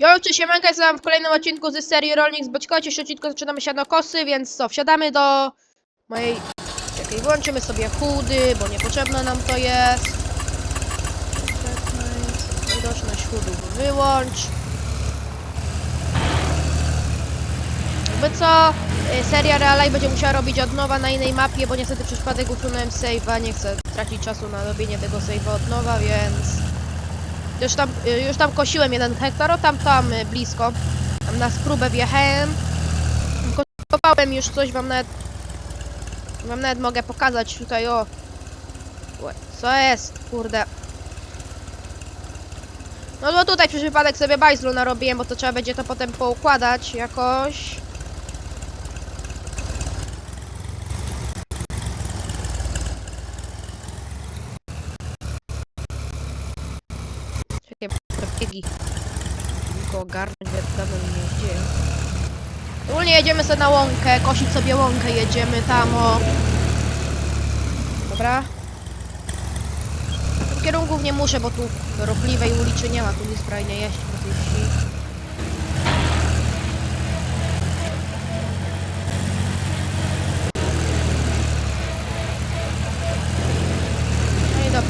Jo, cześć, siemanka, jestem w kolejnym odcinku z serii Rolnik z Boćko. Dzisiejszy odcinku zaczynamy sianokosy, więc co, wsiadamy do mojej... Czekaj, włączymy sobie chudy, bo niepotrzebne nam to jest. Czekaj, Widoczność chudów wyłącz. Jakby co, y, seria Realaj będzie musiała robić od nowa na innej mapie, bo niestety przypadek usunąłem save'a, nie chcę tracić czasu na robienie tego save'a od nowa, więc... Już tam, y, już tam kosiłem jeden hektar, o tam, tam y, blisko. Tam na spróbę wjechałem. Kopałem już coś, wam nawet... Wam nawet mogę pokazać tutaj, o. Co jest? Kurde. No bo tutaj przez przypadek sobie bajzlu narobiłem, bo to trzeba będzie to potem poukładać jakoś. Biegi. Tylko ogarnąć, bo ja tu dawno nie jeździłem. Ogólnie jedziemy sobie na łąkę, kosić sobie łąkę, jedziemy tam o... Dobra. W kierunków nie muszę, bo tu ruchliwej ulicy nie ma, tu nie jeździ po tej wsi.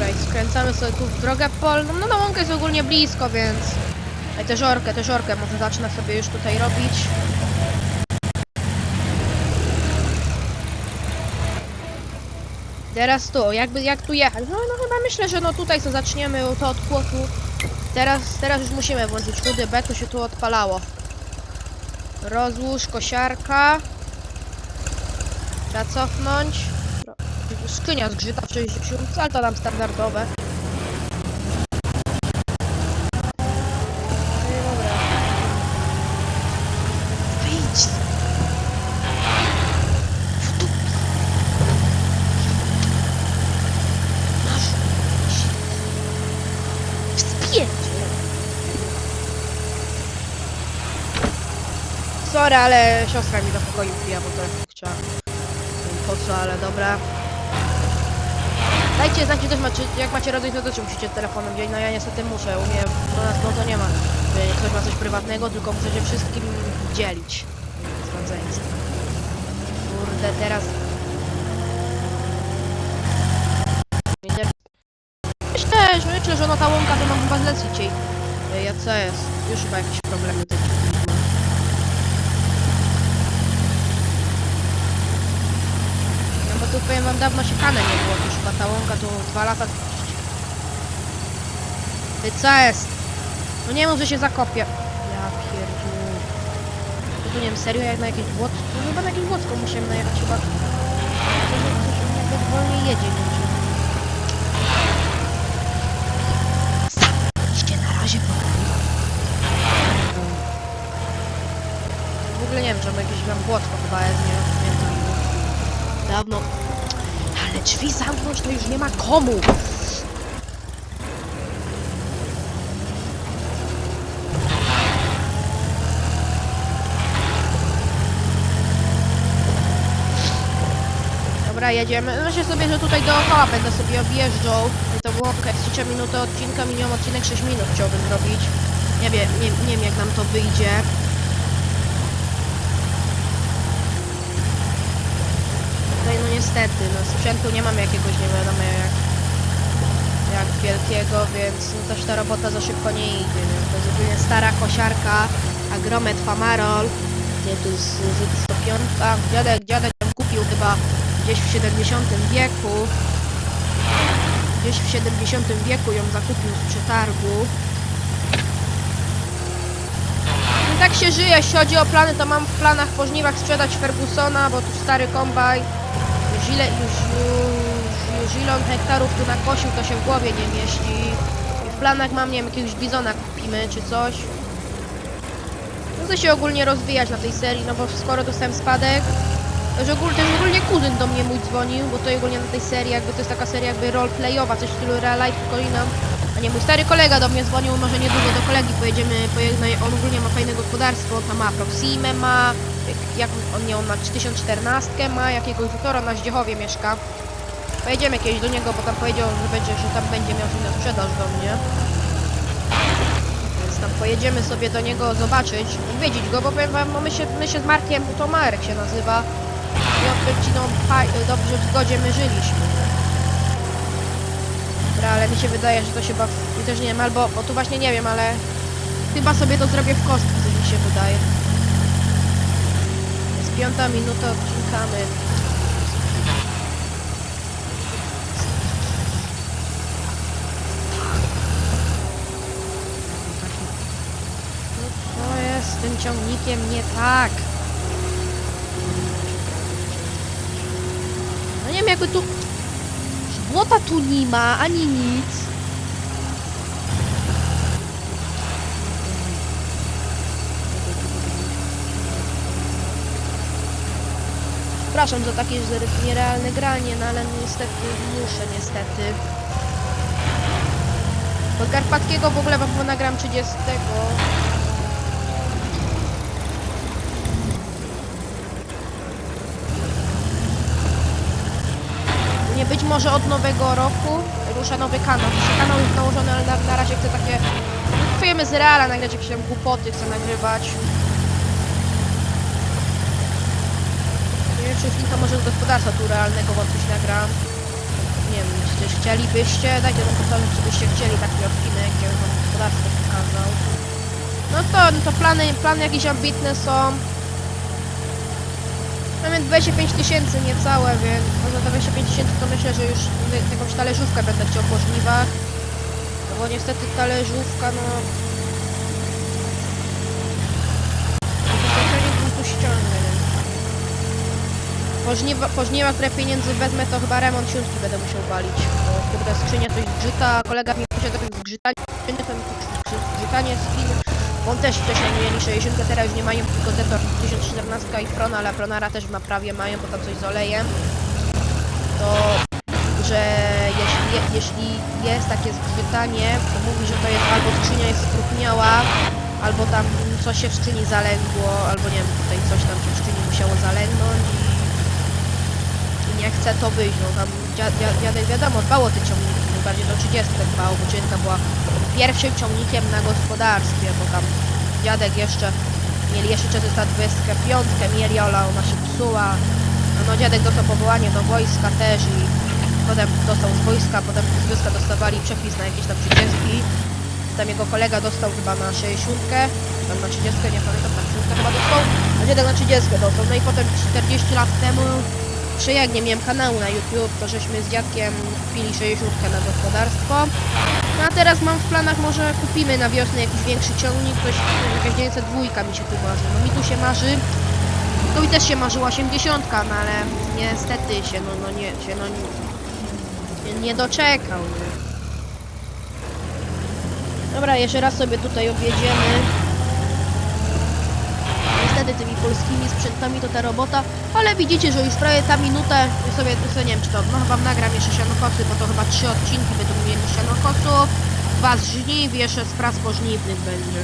Dobra, skręcamy sobie tu w drogę polną. No na łąkę jest ogólnie blisko, więc... Ej, tę żorkę, tę żorkę może zacznę sobie już tutaj robić. Teraz tu, jakby jak tu jechać? No, no chyba myślę, że no tutaj co zaczniemy to od płotu. Teraz, teraz już musimy włączyć chudy B, to się tu odpalało. Rozłóż kosiarka. Trzeba cofnąć. Skrzynia zgrzyta w 60, ale to tam standardowe. Sorry, ale siostra mi do pokoju wbija, bo to chciała. Po co, ale dobra. Dajcie znać, czy coś macie, jak macie rodzinę, to też musicie telefonem wziąć. No ja niestety muszę, u mnie do nas no to nie ma. Ktoś ma coś prywatnego, tylko muszę się wszystkim dzielić. Z rodzeństwem. Kurde, teraz... Myślę, że myślę, że no ta łąka to mam chyba zlecić jej. Ej, Ja co jest? Już chyba jakieś problemy tutaj. No bo tu powiem wam dawno się kane nie było, już chyba ta łąka tu dwa lata. Ty co jest? No nie mów, że się zakopie. Ja pierdolę. To tu nie wiem, serio jak na jakieś błot? No chyba na jakieś błotko musiałem najechać chyba. To nie- to się jakby wolniej jedzie. Idźcie na razie W ogóle nie wiem, czy jakieś tam błotko chyba jest, nie pamiętam. Dawno. Drzwi zamknąć to już nie ma komu. Dobra, jedziemy. Myślę sobie, że tutaj dookoła będę sobie objeżdżał. I to było ok, 3 minuty odcinka, minimum odcinek 6 minut chciałbym zrobić. Nie wiem, nie, nie wiem jak nam to wyjdzie. Tutaj no niestety, no sprzętu nie mam jakiegoś nie wiadomo jak, jak wielkiego, więc no też ta robota za szybko nie idzie. Nie? To jest ogólnie stara kosiarka, agromet Famarol, nie tu z, z 105. Dziadek, dziadek ją kupił chyba gdzieś w 70 wieku. Gdzieś w 70 wieku ją zakupił z przetargu. No tak się żyje, jeśli chodzi o plany, to mam w planach po żniwach sprzedać Fergusona, bo tu stary kombaj. Już ile, już, już, już ile on hektarów tu nakosił, to się w głowie nie mieści. I w planach mam, nie wiem, jakiegoś bizona kupimy, czy coś. No chcę się ogólnie rozwijać na tej serii, no bo skoro dostałem spadek, już ogólnie, też ogólnie kuzyn do mnie mój dzwonił, bo to ogólnie na tej serii, jakby to jest taka seria jakby roleplayowa, coś w stylu real life, tylko inna. Nie, mój stary kolega do mnie dzwonił, może niedługo do kolegi pojedziemy, pojedziemy on ogólnie ma fajne gospodarstwo, tam ma Proximę, ma, jak- on nie, on ma 3014, ma jakiegoś tutora na Zdziechowie mieszka. Pojedziemy kiedyś do niego, bo tam powiedział, że będzie, że tam będzie miał na sprzedaż do mnie. Więc tam pojedziemy sobie do niego zobaczyć, odwiedzić go, bo powiem wam, no my się, my się z Markiem, to Marek się nazywa i faj- dobrze w zgodzie my żyliśmy. Dobra, ale mi się wydaje, że to się chyba, też nie wiem, albo, bo tu właśnie nie wiem, ale chyba sobie to zrobię w kostce, coś mi się wydaje. Jest piąta minuta, odcinkamy. No co jest z tym ciągnikiem nie tak? No nie wiem jakby tu... Błota tu nie ma, ani nic. Przepraszam za takie nierealne granie, no ale niestety muszę, niestety. Podkarpackiego w ogóle wam nagram 30. być może od nowego roku rusza nowy kanał. Jeszcze kanał jest nałożony, ale na, na razie chcę takie... Filmy z reala nagrać, jakieś tam głupoty chcę nagrywać. Nie wiem, czy linka może z gospodarstwa tu realnego wam coś nagram. Nie wiem, czy też chcielibyście, dajcie nam komentarz, czy byście chcieli taki odcinek, bym wam gospodarstwo pokazał. No to, no to plany, plany jakieś ambitne są. Mamy 25 tysięcy niecałe, więc za 25 tysięcy to myślę, że już jakąś talerzówkę będę chciał po. No bo niestety talerzówka, no... Zakończenie żniwa, po żniwach, które pieniędzy wezmę, to chyba remont siódmki będę musiał walić. Bo kurde, skrzynia coś zgrzyta, kolega mi posiada takie zgrzytanie, ten zgrzytanie skiny. On też wcześniej mieli 60, teraz już nie mają tylko Zetor 1014 i Frona, ale Pronara też na prawie mają, bo tam coś z olejem. To, że jeśli, je- jeśli jest takie zgrzytanie, to mówi, że to jest albo skrzynia jest sprutniała, albo tam coś się w skrzyni zaległo, albo nie wiem, tutaj coś tam się w skrzyni musiało zalęgnąć i, i nie chce to wyjść. No tam dzia- dzia- dziadek wiadomo, dbał o te ciągniki, najbardziej do 30 dbał, bo cienka była pierwszym ciągnikiem na gospodarstwie, bo tam dziadek jeszcze mieli jeszcze 425, mieli, ale ona się psuła. A no dziadek dostał powołanie do wojska też i potem dostał z wojska, potem z wojska dostawali przepis na jakieś tam 30. Tam jego kolega dostał chyba na 60, tam na 30, nie pamiętam, na 30 chyba dostał, a dziadek na 30 dostał. No i potem 40 lat temu, czy jak nie miałem kanału na YouTube, to żeśmy z dziadkiem kupili 60 na gospodarstwo. No a teraz mam w planach, może kupimy na wiosnę jakiś większy ciągnik, coś, jakaś 902 mi się tu marzy. No mi tu się marzy, tu mi też się marzyła 80, no ale niestety się, no, no nie, się no nie, nie doczekał. Dobra, jeszcze raz sobie tutaj objedziemy. Niestety tymi polskimi sprzętami to ta robota, ale widzicie, że już prawie ta minuta, ja sobie, sobie nie wiem czy to, no chyba nagram jeszcze sianokosy, bo to chyba trzy odcinki będą mieli sianokosów, dwa z żniw, jeszcze z prac pożniwnych będzie.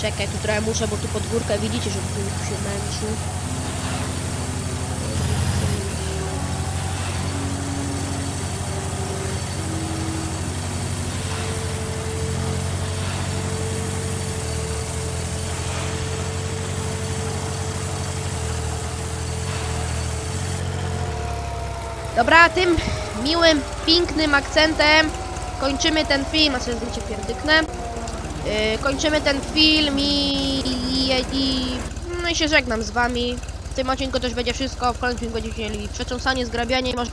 Czekaj, tu trochę muszę, bo tu pod górkę widzicie, że tu się męczy. Dobra, tym miłym, pięknym akcentem kończymy ten film, a sobie zdjęcie pierdyknę. Yy, kończymy ten film i, i, i, no i się żegnam z wami. W tym odcinku też będzie wszystko, w kolejnym filmie będziecie mieli przetrząsanie, zgrabianie, może